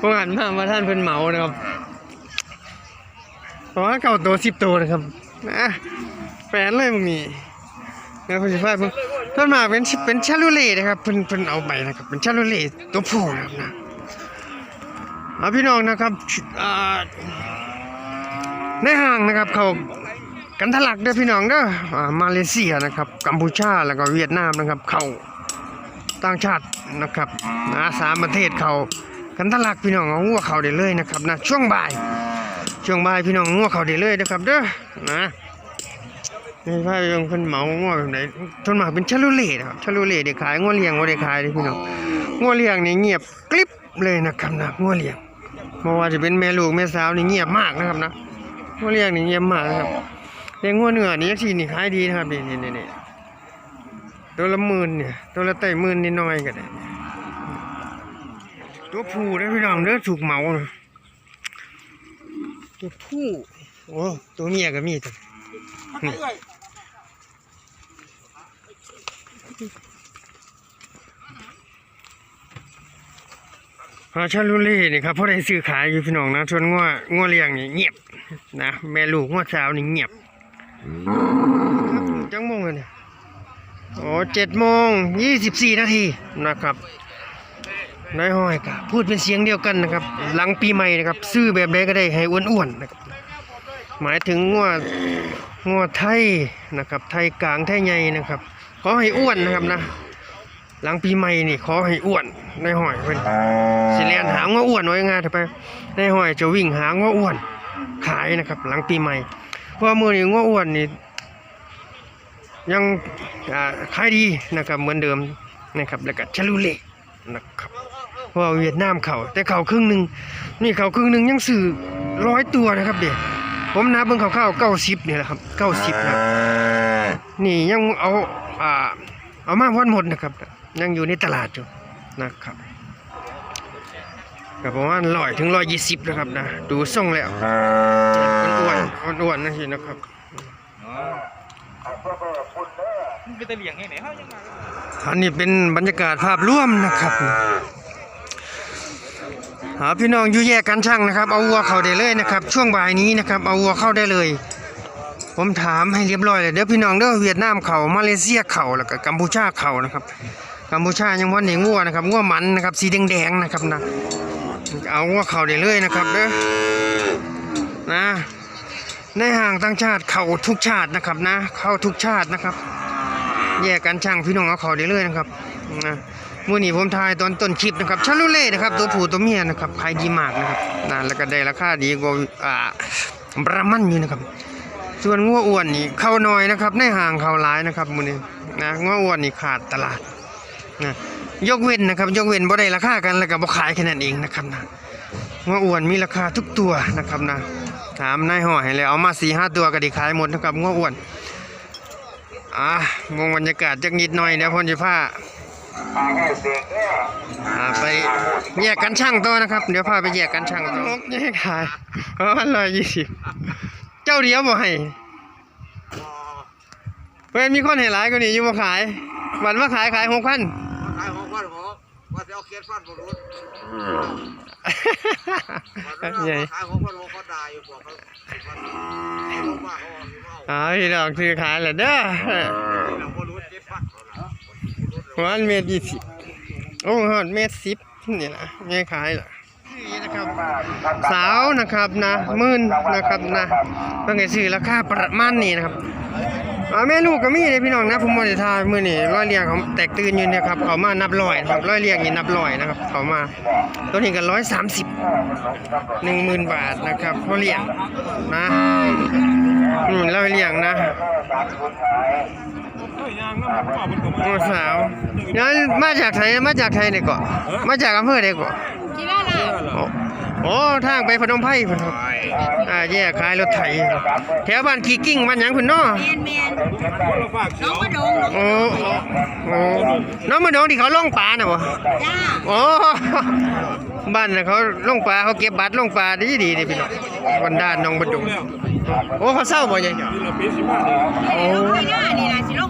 ผมหันมามาท่านเพิ่นเหมานะครับเพราะว่าเก่าตัวสิบตัวนะครับนะแปนเลยมึงนี่แล้วเพิ่นสิพาเพิ่นเพิ่นมาเป็นเป็นชาลูเล่นะครับเพิ่นเพิ่นเอาไปนะครับ เป็นชาลูเล่ตัวผู้นะครับนะเอาพี่น้องนะครับในห้างนะครับ เขากันทะลักเด้อพี่น้องเด้อมาเลเซียนะครับ กัมพูชาแล้วก็เวียดนามนะครับ เขาต่างชาตินะครับนะสามประเทศเขา กันทะลักพี่น้องเอางัวเขาได้เลยนะครับนะช่วงบ่าย ช่วงบ่ายพี่น้องงัวเขาได้เลยนะครับเด้อนะนี่พาไปเบิ่งเพิ่นเหมางัวแบบไหนทนหมากเป็นชาลูเล่ะครับชาลูเล่ได้ขายงัวเลี้ยงบ่ได้ขายเด้อพี่น้องงัวเลี้ยงนี่เงียบกริบเลยนะครับนะงัวเลี้ยงบ่อว่าจะเป็นแม่ลูกแม่สาวนี่เงียบมากนะครับนะงัวเลี้ยงนี่เงียบมากนะครับแต่งัวเนื้อนี่จังซี่นี่ขายดีนะครับนี่นี่นี่ตัวละหมื่นเนี่ยตัวละไต่หมื่นนิดหน่อยก็ได้ ตัวผู้เด้อพี่น้องเด้อถูกเหมานะตัวผู้โอ้ตัวเมียก็มีตัวนี่ฮาชาลูเล่นี่ครับเพราะได้ซื้อขายอยู่พี่น้องนะชวนงัวงัวเลี้ยงนี่เงียบนะแม่ลูกงัวสาวนี่เงียบจังโมงเลยเนี่ยโอ้เจ็ดโมงยี่สิบสี่นาทีนะครับ นายห้อยก็พูดเป็นเสียงเดียวกันนะครับ หลังปีใหม่นะครับ ซื้อแบบใดก็ได้ให้อ้วนๆนะครับหมายถึงงัวงัวไทยนะครับ ไทยกลางไทยใหญ่นะครับขอให้อ้วนนะครับนะ หลังปีใหม่นี่ขอให้อ้วนนายห้อยเป็นสิเลียนหางัวอ้วนไว้งายเถอะไปนายห้อยจะวิ่งหางัวอ้วน ขายนะครับ หลังปีใหม่เพราะว่ามือนี้งัวอ้วนนี่ยังขายดีนะครับเหมือนเดิมนะครับแล้วก็ชะลูเล่นะครับ ว่าเวียดนามเขาแต่เขาครึ่งหนึ่งนี่เขาครึ่งหนึ่งยังสื่อร้อยตัวนะครับเด็กผมนับเบิ่งเขาเข้าเก้าสิบนี่แหละครับเก้าสิบนะนี่ยังเอาอ่าเอามาวันหมดนะครับ ยังอยู่ในตลาดอยู่นะครับกับประมาณร้อยถึงร้อยยี่สิบนะครับนะดูส่งแล้วอ้วนๆอ้วนๆนะสินะครับมันเป็นตะเหลียงไงไหนเขายังมาอันนี้เป็นบรรยากาศภาพร่วมนะครับ หาพี่น้องอยู่แยกกันช่างนะครับ เอาวัวเข้าได้เลยนะครับ ช่วงบ่ายนี้นะครับ เอาวัวเข้าได้เลย ผมถามให้เรียบร้อยเลยเดี๋ยวพี่น้องเด้อเวียดนามเขามาเลเซียเขาแล้วก็กัมพูชาเขานะครับ กัมพูชายังวันนี้งัวนะครับงัวมันนะครับสีแดงๆนะครับนะเอางัวเข้าได้เลยนะครับเด้อนะในห่างต่างชาติเขาทุกชาตินะครับนะ เข้าทุกชาตินะครับ แยกกันช่างพี่น้องเอาเขาได้เลยนะครับนะ มื่อนี้ผมถ่ายตอนต้นคลิปนะครับชาลูเล่นะครับ ตัวผู้ตัวเมียนะครับขายดีมากนะครับนะแล้วก็ได้ราคาดีกว่าอ่าบรามันอยู่นะครับ ส่วนงัวอ้วนนี่เข้าน้อยนะครับ ในห่างเข้าหลายนะครับมื่อนี้นะงัวอ้วนนี่ขาดตลาดนะยกเว้นนะครับ ยกเว้นบ่ได้ราคากันแล้วก็บ่ขายแค่นั้นเองนะครับนะงัวอ้วนมีราคาทุกตัวนะครับนะถามนายห้อยแล้วเอามาสี่ห้าตัวก็ได้ขายหมดนะครับงัวอ้วนอะมงบรรยากาศจักนิดหน่อยเดี๋ยวพนจะพา อ่าไปแยกกันช่างตัวนะครับ เดี๋ยวพาไปแยกกันช่างตัวงกแยกขายเพราะว่าร้อยยี่สิบเจ้าเดียวบ่ให้เพื่อนมีคนเห็นหลายกว่านี้อยู่บ่ขายวันมาขายขายหกพันขายหกพันหกว่าจะเอาเคสฟันบนรถวันนั้นใหญ่ขายหกพันหกเขาด่าอยู่บอกเขาเขาลงมาเขาบอกเขาเอาอ๋อพี่น้องซื้อขายแหละเด้อ เราบนรถเคสฟันเขาละวันเมตรยี่สิบโอ้ฮอดเมตรสิบนี่นะไม่ขายหรอกนี่นะครับสาวนะครับนะหมื่นนะครับนะเพิ่งจะซื้อราคาประมาณนี้นะครับอ่าแม่ลูกก็มีเลยพี่น้องนะผมบ่ได้ทายมื้อนี้ร้อยเรียงเขาแตกตื่นอยู่เนี่ยครับเขามานับร้อยนะครับร้อยเรียงนี่นับร้อยนะครับเขามาตัวนี้ก็130 10,000บาทนะครับเขาเรียงนะอืมร้อยเรียงนะ เฮ้ยยางน้ำมันก่อมันก็มาโอ้สาวงั้นมาจากไทยมาจากไทยเนี่ยเกาะมาจากอำเภอใดเกาะที่ว่าล่ะโอ้โอ้ทางไปพนมไพรพุ่นครับอ่าแยกขายรถไถแถวบ้านขี้กิ้งบ้านหยังพุ่นเนาะแมนแมนคนละฝากน้องมาดงโอ้โอ้น้องมาดองที่เขาล่องปลาน่ะบ่จ้าโอ้ บ้านน่ะเขาลงปลาเขาเก็บบัตรลงปลาดีดีนี่พี่น้องวันด้านน้องบรรดุงโอ้เขาเศร้าบ่ยังนี่เราปีสิบห้าเลยโอ้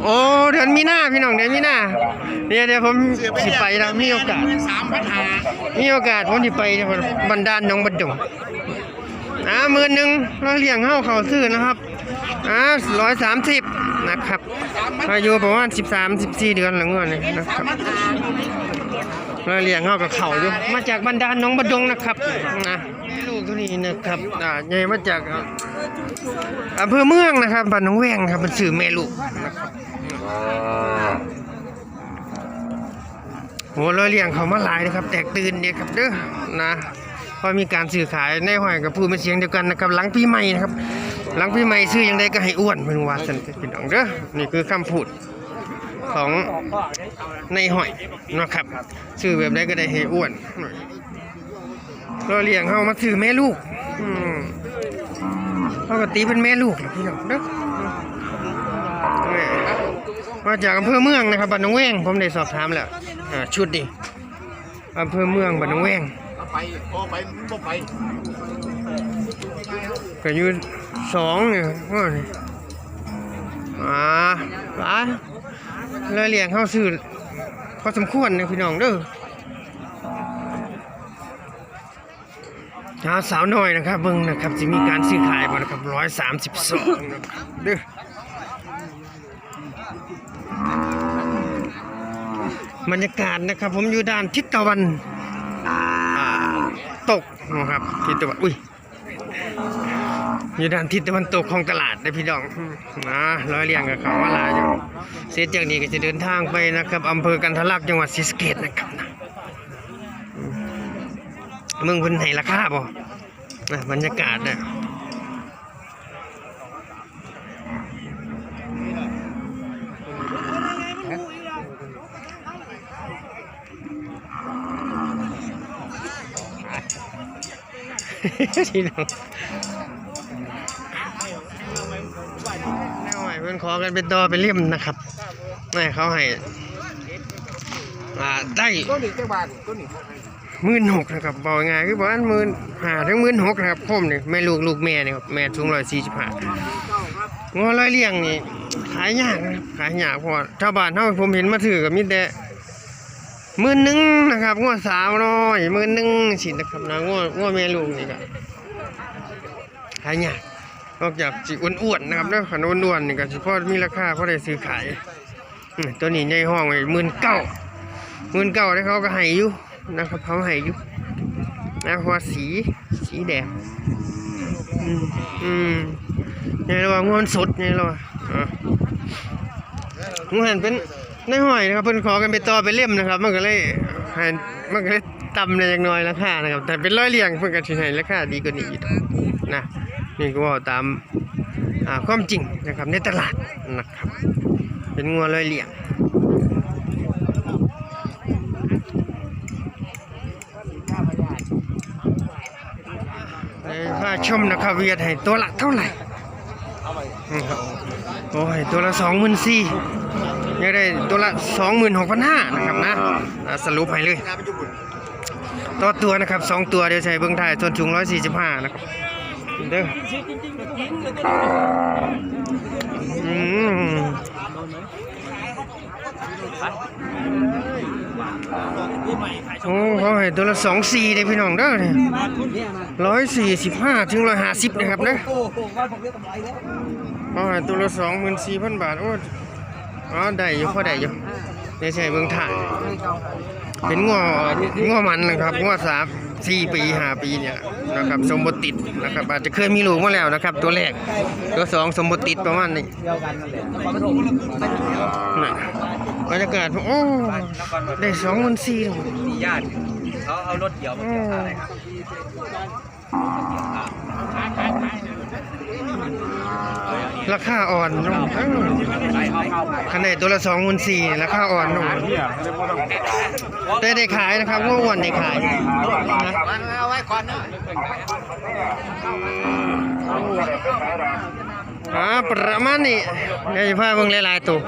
โอ้เดือนมีนาพี่น้องเดือนมีนาเดี๋ยวเดี๋ยวผมสิไปนะมีโอกาสสามพันหามีโอกาสผมสิไปนะบันดาลน้องบรรดุงอ่าหมื่นหนึ่งเราเลี้ยงเฮาเขาซื้อนะครับอ่าร้อยสามสิบนะครับอายุประมาณสิบสามสิบสี่เดือนหลังเงินนี่นะครับ เราเลี้ยงเฮากับเขาอยู่ มาจากบันดาลน้องบรรดุงนะครับนะลูกตัวนี้นะครับอ่าใหญ่มาจากอำเภอเมืองนะครับบ้านหนองแวงครับเป็นสื่อแม่ลูกนะครับโหเราเลี้ยงเขามาหลายนะครับ แตกตื่นเนี่ยครับเด้อนะเพอมีการสื่อขายในห้อยกับผู้เป็นเสียงเดียวกันนะครับหลังปีใหม่นะครับ หลังปีใหม่ซื้อยังไงก็ให้อ้วนเป็นว่าสันติพี่น้องเด้อนี่คือคำพูด ของในหอยนะครับซื้อแบบใดก็ได้ให้อ้วนเราเลี้ยงเฮามาซื้อแม่ลูกอืมปกติเป็นแม่ลูกพี่น้องเด้อนี่มาจากอำเภอเมืองนะครับบ้านนองแวงผมได้สอบถามแล้วชุดนี้อำเภอเมืองบ้านนองแวงไปพอไปบ่ไปก็อยู่สองเนี่ยว่านี่อ่าไป เลยเลียงเข้าซื้อพอสมควรนะพี่น้องเด้อหาสาวน้อยนะครับเบิ่งนะครับจะมีการซื้อขายบ่นะครับร้อยสามสิบสองเด้อบรรยากาศนะครับ ผมอยู่ด้านทิศตะวันตกนะครับทิศตะวันอุ้ยอยู่ด้านทิศตะวันตกของตลาด นะพี่น้องนะร้อยเรียงกับเขาว่าลาอยู่เสร็จจากนี้ก็จะเดินทางไปนะครับอำเภอกันทะลักจังหวัดศรีสะเกษนะครับนะมเมืองเพิ่นให้ราคาบ่นะบรรยากาศน่ะพี่น้อง ขอกันเป็นตัวเป็นเลี่มนะครับไม่เขาให้อ่าได้ต้นนี้จังบาทต้นนี้หมื่นหกนะครับบอกง่ายคือประมาณหมื่นหาถึงหมื่นหกนะครับผมเนี่ยแม่ลูกลูกแม่เนี่ครับแม่สูงร้อยสี่สิบห้างัวร้อยเลี้ยงนี่ขายยากนะครับขายยากเพราะว่าชาวบ้านเท่าผมเห็นมาถือกับมีแต่หมื่นหนึ่งนะครับงัวสาวน้อยหมื่นหนึ่งสินะครับนะงัวงัวแม่ลูกนี่ก็ขายยาก นอกจากสิอ้วนๆนะครับเนาะขันอ้วนๆนี่ก็สิพอมีราคาพอได้ซื้อขายตัวนี้ในห้องไว้หมื่นเก้าหมื่นเก้าได้เขาก็ให้อยู่นะครับเขาให้อยู่นะเพราะว่าสีสีแดงอืมอืมนี่เราว่างวนสดนี่เราว่าอะงวนเป็นในห้อยนะครับเพิ่นขอกันไปต่อไปเล่มนะครับ มันก็เลยให้มันก็เลยต่ำเลยอย่างน้อยราคานะครับ แต่เป็นร้อยเรียงเพิ่นก็สิให้ราคาดีกว่านี้นะ นี่ก็ตามความจริงนะครับในตลาดนะครับ เป็นงัวลอยเหลี่ยงในพาชมนะครับเวียดให้ตัวละเท่าไหร่โอ้ยตัวละสองหมื่นสี่ยากได้ตัวละสองหมื่นหกพันห้านะครับนะสรุปให้เลยตัวตัวนะครับสองตัวเดี๋ยวใช้เบื้องไทยส่วนสูงร้อยสี่สิบห้านะครับ เด้ออืมโอ้เขาให้ตัวละสองสี่เลยพี่น้องเด้อเนี่ยร้อยสี่สิบห้าถึงร้อยห้าสิบนะครับเด้อเขาให้ตัวละสองหมื่นสี่พันบาท โอ้อ๋อได้อยู่พอได้อยู่เดี๋ยวใช้เบื้องไทายเป็นงัวงัวมันนะครับงัวสาม สี่ปีห้าปีเนี่ยนะครับสมบูติดนะครับอาจจะเคยมีลูกมาแล้วนะครับ ตัวแรกตัวสองสมบูติดประมาณนี้น่ะบรรยากาศโอ้ได้สองมันสี่มีญาติเขาเอารถเดี่ยวมาเกี่ยวอะไรครับ ราคาอ่อนเนาะเออไปเอ้าขนาดตัวละสองมันสี่ราคาอ่อนเนาะได้ได้ขายนะครับวอ้วนได้ขายนะเอาไว้ก่อนเนาะ อ่าประมาณนี้เดี๋ยวจะพาเบิ่งหลายๆตัว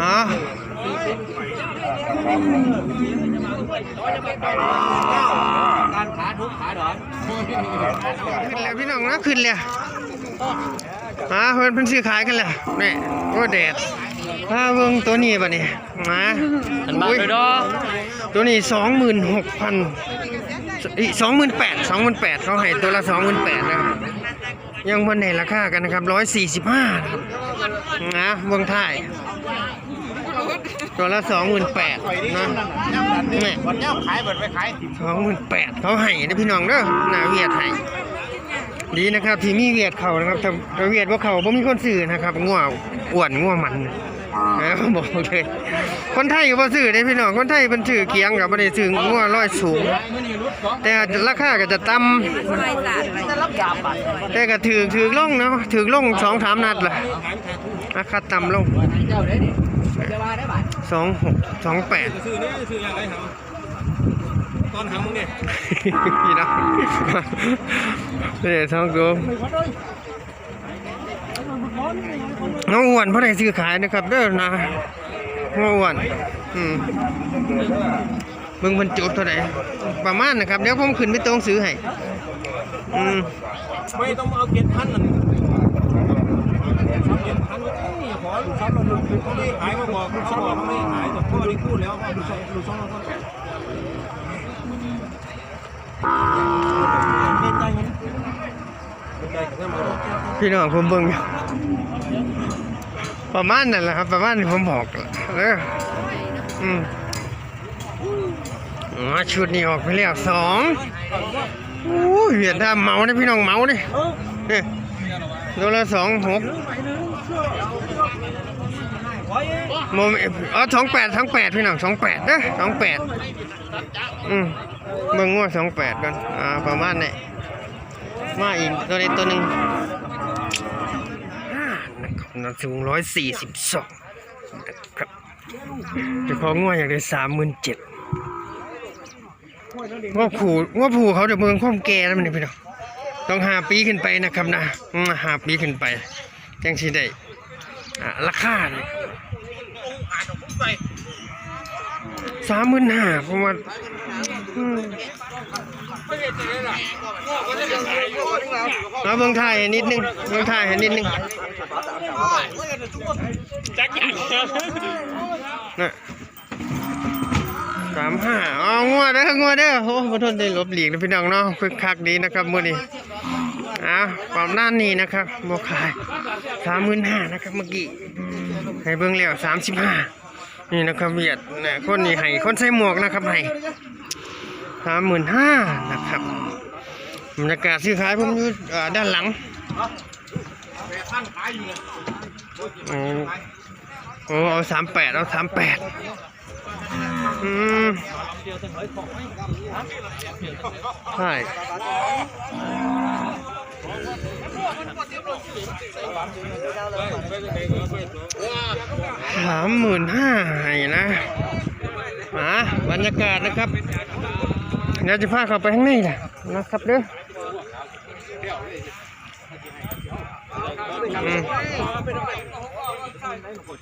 ฮะการขาทุกขาดอนขึ้นแล้วพี่น้องนะขึ้นแล้วฮะเพิ่นเพิ่นซื้อขายกันแล้วนี่โอ้แดดพาเบิ่งตัวนี้บัดนี้มาอันมาเลยดอกตัวนี้สองหมื่นหกพัน อีสองหมื่นแปดสองหมื่นแปดเขาให้ตัวละสองหมื่นแปดนะครับ ยังพันในราคากันนะครับร้อยสี่สิบห้านะครับนะเมืองไทยตัวละสองหมื่นแปดนะนี่วันนี้ขายเบิดไปขายสองหมื่นแปดเขาให้นะพี่น้องเด้อหนาเวียดให้ดีนะครับที่มีเวียดเขานะครับถ้าถ้าเวียดว่าเขาบ่มีคนซื้อนะครับง่วอ้วนง่วมัน นะบอกเลยคนไทยก็บ่ซื้อได้พี่น้องคนไทยเป็นซื้อเกียงกับบ่ได้ซื้อง่วร้อยสูง แต่ราคาก็จะต่ำแต่ก็ถือถือลงเนาะถือลงสองสามนัดล่ะราคาต่ำลงเจ้าได้ดิจะว่าได้บ่สองหกสองแปดซื้อนี่ซื้อยังไงหาตอนหามึงเนี่ยพี่น้องเนี่ยสองตัว น้องอ้วนเพราะได้ซื้อขายนะครับเด้อนะน้องอ้วนอืมเบิ่งบรรจุเท่าไหร่ประมาณนะครับเดี๋ยวผมขึ้นไปตรงซื้อให้อืมไม่ต้องเอาเก็ดพันนั่นเก็ดพันนี่ขอลูกสาวเราลูเขาไม่ขายมาบอกเขาบอกเขาไม่ขายแต่พ่อได้พูดแล้วว่าลูกสาวลูกสาวเราตองเล่นใจเงินเล่นใจเงินมาพี่น้องผมเบิ่งอยู่ ประมาณนั่นแหละครับ ประมาณที่ผมบอกเด้ออืมอ๋อชุดนี้ออกไปแล้วสองโอ้ยเวียดนามเมาเนี่ยพี่น้องเมาเนี่ยเนี่ยตัวละสองหกโมเมอ๋อสองแปดสองแปดพี่น้องสองแปดเด้อสองแปดอืมเบิ่งงวดสองแปดกันอ่าประมาณนี้มาอีกตัวนี้ตัวหนึ่ง นะครับน้ำสูงร้อยสี่สิบสองนะครับจะของงวดอย่ากได้สามหมื่นเจ็ดว่าผูว่าผูเขาเดี๋ยวเมืองข้อมแก่แล้วมันนี่พี่น้องต้องหาปีขึ้นไปนะครับนะหาปีขึ้นไปจังสิได้ราคาเนี่ยสามหมื่นห้าผมว่าอืมเอาเมืองไทยนิดนึงเมืองไทยนิดนึงน่ะสามห้าเอางัวเด้องัวเด้อโอ้ขอโทษได้ลบหลีกนะพี่น้องเนาะคึกคักดีนะครับมื้อนี้อ่าความน่านนี้นะครับบ่ขายสามหมื่นห้านะครับเมื่อกี้ให้เบิ่งแล้วสามสิบห้านี่นะครับเวียดนะคนนี้ให้คนใส่หมวกนะครับให้ สามหมื่นห้านะครับบรรยากาศซื้อขายผมอยู่ด้านหลังโอ้โอ้เอาสามแปดเอาสามแปดอืมใช่สามหมื่นห้าให้นะมาบรรยากาศนะครับ เดี๋ยวจะพาเขาไปข้างในแหละนะครับเด้อ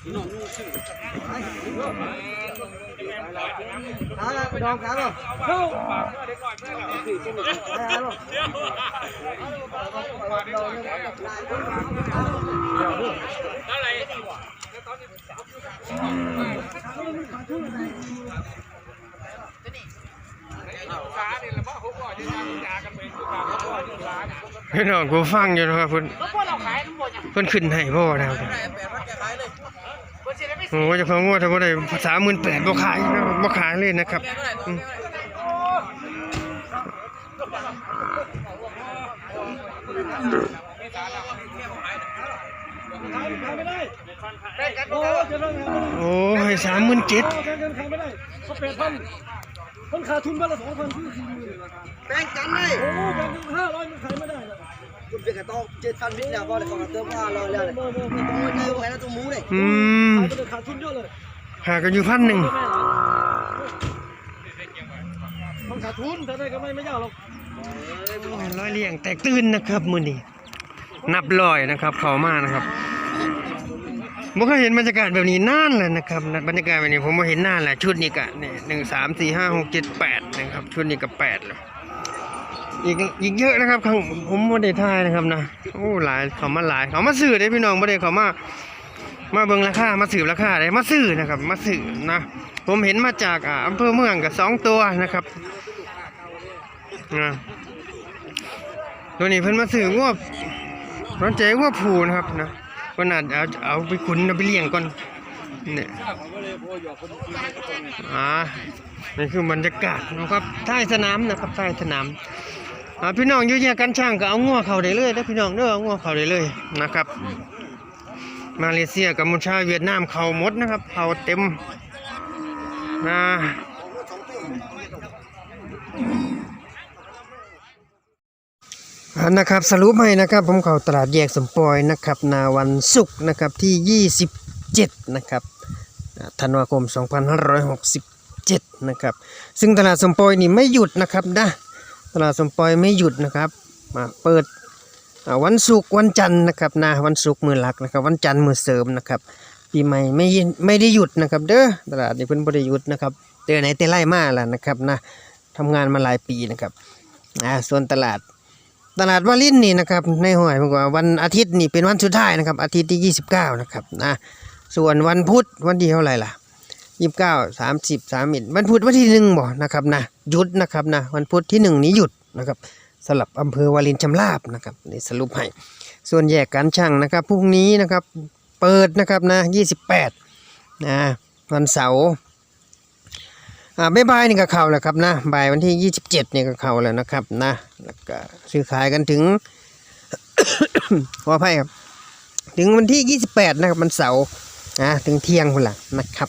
อืม พี่น้องกูฟังอยู่นะครับเพิ่นเพิ่นขึ้นให้บ่นะครับโอ้เจะของงวดถ้าบ่ได้สามหมื่นแปดบ่ขายนะบ่ขายเลยนะครับอืมโอ้ให้สามหมื่นเจ็ด เขาแปดพันคนขาดทุนบ้านละสองพันคือสี่หมื่นแบ่งกันเลยโอ้แบงค์ห้าร้อยมันขายไม่ได้นะคุณเป็นกระต้องเจ็ดพันพิษแล้วก็เลยของเติมห้าร้อยแล้วเลยตัวเดียวแค่นั้นตัวหมูเลยอืมขายไปเลยขาดทุนเยอะเลยหากันอยู่พันหนึ่งแม่หลานมันขาดทุนแต่ได้ก็ไม่ไม่ยากหรอกร้อยเลี่ยงแตกตื่นนะครับมื้อนี้นับร้อยนะครับเข้ามานะครับ บ่เคยเห็นบรรยากาศแบบนี้นานแล้วนะครับบรรยากาศแบบนี้ผมบ่เห็นนานแล้วชุดนี้ก็นี่หนึ่งสามสี่ห้าหกเจ็ดแปดนะครับ ชุดนี้ก็แปดเลยอีกอีกเยอะนะครับข้างผมบ่ได้ทายนะครับนะโอ้หลายเขามาหลายเขามาซื้อได้พี่น้องบ่ได้เขามามาเบิ่งราคามาสืบราคาได้มาซื้อนะครับ มาซื้อนะผมเห็นมาจากอ่าอำเภอเมืองกับสองตัวนะครับนะตัวนี้เพิ่นมาซื้องวบร้อนใจงวบผูนะครับนะ ก็น่าเอาเอาไปขุนเอาไปเลี้ยงก่อนเนี่ยอ่านี่คือบรรยากาศนะครับท้สนามนะครับท้สนามอ่าพี่น้องอยู่แยกกันช่างก็เอางัวเข้าได้เลยนะพี่น้องเด้อเอางัวเข้าได้เลยนะครับ มาเลเซียกัมพูชาเวียดนามเข่าหมดนะครับเข่าเต็มนะอัน นะครับสรุปให้นะครับผมเข้าตลาดแยกสมปอยนะครับนาวันศุกร์นะครับที่ 27 นะครับธันวาคม 2567 นะครับ ซึ่งตลาดสมปอยนี่ไม่หยุดนะครับนะตลาดสมปอยไม่หยุดนะครับมาเปิดวันศุกร์วันจันทร์นะครับนะวันศุกร์มือหลักนะครับ วันจันทร์มือเสริมนะครับปีใหม่ไม่ไม่ได้หยุดนะครับ เด้อตลาดนี้เพิ่นบ่ได้หยุดนะครับเตือไหนแต่ไล่มาแล้วนะครับนะทำงานมาหลายปีนะครับอ่าส่วนตลาด ตลาดวาลินนี่นะครับในห้วยผมว่าวันอาทิตย์นี่เป็นวันสุดท้ายนะครับ อาทิตย์ที่ 29 นะครับนะส่วนวันพุธวันที่เท่าไหร่ล่ะ29 30 31วันพุธวันที่หนึ่งบ่นะครับนะหยุดนะครับนะวันพุธที่หนึ่งนี้หยุดนะครับสลับอำเภอวารินชำราบนะครับนี่สรุปให้ส่วนแยกการช่างนะครับพรุ่งนี้นะครับเปิดนะครับนะ28นะวันเสาร์ อ่าบ่ายนี่ก็เข้าแล้วครับนะบายวันที่ 27นี่ก็เข้าแล้วนะครับนะแล้วก็ซื้อขายกันถึง ขออภัยครับ ถึงวันที่ 28 นะครับวันเสาร์นะถึงเที่ยงพุ่นละนะครับ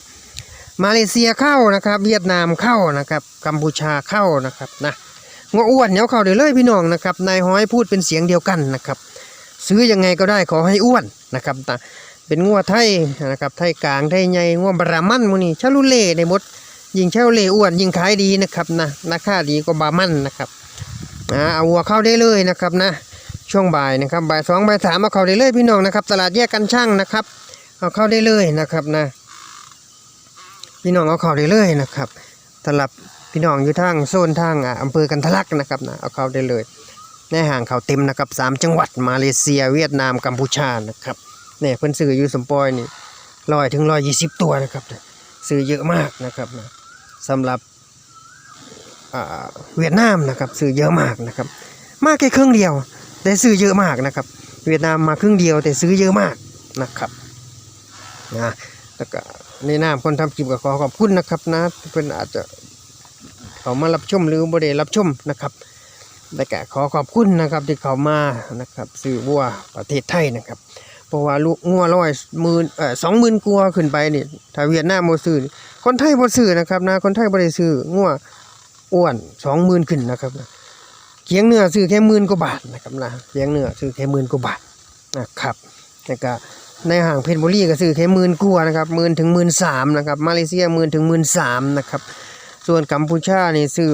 มาเลเซียเข้านะครับ เวียดนามเข้านะครับ กัมพูชาเข้านะครับนะงัวอ้วนเนียเข่าเดี๋ยวเลยพี่น้องนะครับนายห้อยพูดเป็นเสียงเดียวกันนะครับ ซื้อยังไงก็ได้ขอให้อ้วนนะครับตาเป็นงัวไทยนะครับไทยกลางไทยใหญ่งัวบรามันมูนี่ชาลูเล่ในมด ยิงเช่าเล่อ้วนยิงขายดีนะครับนะราคาดีกว่าบามันนะครับนะเอาวัวเข้าได้เลยนะครับนะช่วงบ่ายนะครับบ่ายสองบ่ายสามเอาเข้าได้เลยพี่น้องนะครับ ตลาดแยกกันช่างนะครับ เอาเข้าได้เลยนะครับนะ พี่น้องเอาเข้าได้เลยนะครับสำหรับพี่น้องอยู่ทางโซนทางอ่าอำเภอกันทะลักนะครับนะเอาเข้าได้เลยในห่างเขาเต็มนะครับสามจังหวัดมาเลเซีย เวียดนามกัมพูชานะครับเนี่ยเพิ่อนซื้ออยู่สมปอยนี่ร้อยถึงร้อยยี่สิบตัวนะครับซื้อเยอะมากนะครับนะ สำหรับเวียดนามนะครับซื้อเยอะมากนะครับ มากแค่ครึ่งเดียว แต่ซื้อเยอะมากนะครับ เวียดนามมาครึ่งเดียวแต่ซื้อเยอะมากนะครับนะแล้วก็ในนามคนทำคลิปก็ขอขอบคุณนะครับนะเพิ่อนอาจจะเขามารับชมหรือบ่ได้รับชมนะครับและก็ขอขอบคุณนะครับที่เขามานะครับซื้อวัวประเทศไทยนะครับ เพราะว่าลูกงัวร้อยหมื่นเอ่อสองหมื่นกัวาขึ้นไปนี่ถ้าเวียดนามบ่ซื้อคนไทยบ่ซื้อนะครับนะคนไทยบ่ได้ซื้องัวอ้วนสองหมื่นขึ้นนะครับนะเคียงเนื้อซื้อแค่หมื่นกว่าบาทนะครับนะเคียงเนื้อซื้อแค่หมื่นกว่าบาทนะครับแล้วก็ในห้างเพชรบุรีก็ซื้อแค่หมื่นกว่านะครับหมื่นถึงหมื่นสามนะครับมาเลเซียหมื่นถึงหมื่นสามนะครับส่วนกัมพูชานี่ซื้อ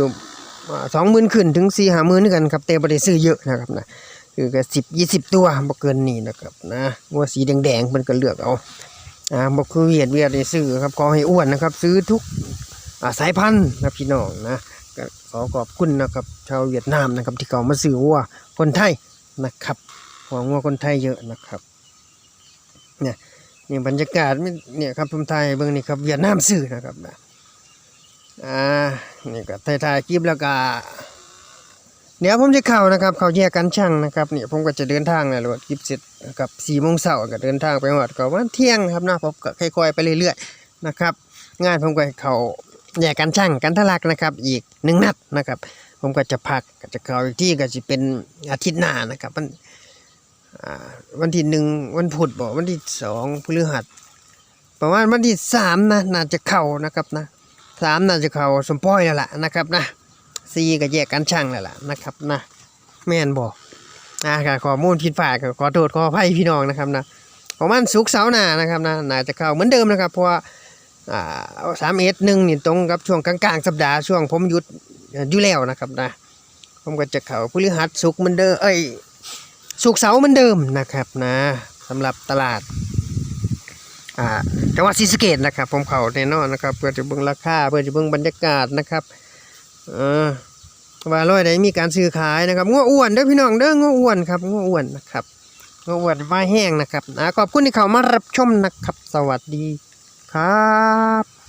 สองหมื่นขึ้นถึงสี่ห้าหมื่นกันครับแต่บ่ได้ซื้อเยอะนะครับนะ คือก็สิบยี่สิบตัวบ่เกินนี้นะครับนะวัวสีแดงๆมันก็เลือกเอาอ่าบ่คือเวียดเวียดได้ซื้อครับขอให้อ้วนนะครับ ซื้อทุกสายพันธุ์นะพี่น้องนะก็ขอขอบคุณนะครับชาวเวียดนามนะครับที่เขามาซื้อวัวคนไทยนะครับหวังว่าคนไทยเยอะนะครับเนี่ยนี่บรรยากาศเนี่ยครับผมไทยเบิ่งนี่ครับเวียดนามซื้อนะครับนะอ่านี่ก็ถ่ายๆคลิปแล้วก็ เดี๋ยวผมจะเข้านะครับ เขาแยกกันช่างนะครับเนี่ยผมก็จะเดินทางเลยรถคลิปเสร็จกับสี่โมงเช้าก็เดินทางไปหอดก็วันเที่ยงนะครับนะผมก็ค่อยๆไปเรื่อยๆนะครับ งานผมก็ให้เขาแยกกันช่างกันทะลักนะครับ อีกหนึ่งนัดนะครับ ผมก็จะพักก็จะเข้าอีกที่ก็จะเป็นอาทิตย์หน้านะครับมันอาวันที่หนึ่งวันพุธบอกวันที่สองพฤหัสประมาณวันที่สามนะน่าจะเข้านะครับนะสามน่าจะเขาสมป้อยแล้วล่ะนะครับนะ สี่ก็แยกกันช่างแล้วล่ะนะครับนะแม่นบอกนะค่ะข้อมูลผิดพลาดขอโทษขออภัยพี่น้องนะครับนะของมันสุกเสาร์หน้านะครับนะน่าจะเข้าเหมือนเดิมนะครับเพราะว่าสามเอ็ดหนึ่งนี่ตรงกับช่วงกลางๆสัปดาห์ช่วงผมหยุดอยู่แล้วนะครับนะผมก็จะเขาพฤหัสสุกเหมือนเดิมเอ้ยสุกเสาร์เหมือนเดิมนะครับนะสำหรับตลาดอ่าจังหวัดศรีสะเกษนะครับ ผมเขาแน่นอนนะครับ เพื่อจะเบิ่งราคาเพื่อจะเบิ่งบรรยากาศนะครับ เออว่าร้อยใดมีการซื้อขายนะครับง้ออ้วนเด้อพี่น้องเด้องัวอ้วนครับง้ออ้วนนะครับง้ออ้วนว่าแห้งนะครับนะขอบคุณที่เขามารับชมนะครับ สวัสดีครับ